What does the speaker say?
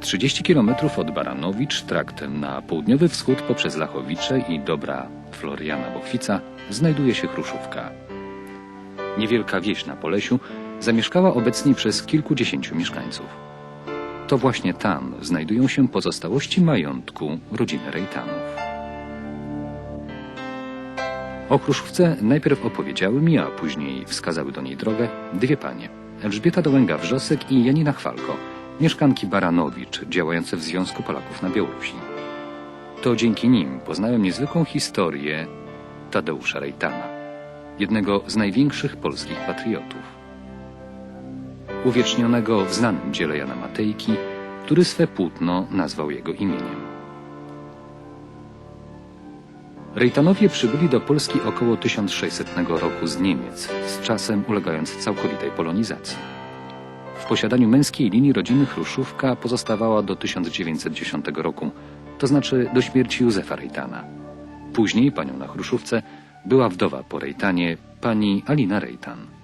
30 km od Baranowicz traktem na południowy wschód poprzez Lachowice i dobra Floriana Bochwica znajduje się Chruszówka. Niewielka wieś na Polesiu zamieszkała obecnie przez kilkudziesięciu mieszkańców. To właśnie tam znajdują się pozostałości majątku rodziny Rejtanów. O Chruszówce najpierw opowiedziały mi, a później wskazały do niej drogę dwie panie. Elżbieta Dołęga-Wrzosek i Janina Chwalko, mieszkanki Baranowicz, działające w Związku Polaków na Białorusi. To dzięki nim poznałem niezwykłą historię Tadeusza Rejtana, jednego z największych polskich patriotów. Uwiecznionego w znanym dziele Jana Matejki, który swe płótno nazwał jego imieniem. Rejtanowie przybyli do Polski około 1600 roku z Niemiec, z czasem ulegając całkowitej polonizacji. Posiadaniu męskiej linii rodziny Chruszówka pozostawała do 1910 roku, to znaczy do śmierci Józefa Rejtana. Później panią na Chruszówce była wdowa po Rejtanie, pani Alina Rejtan.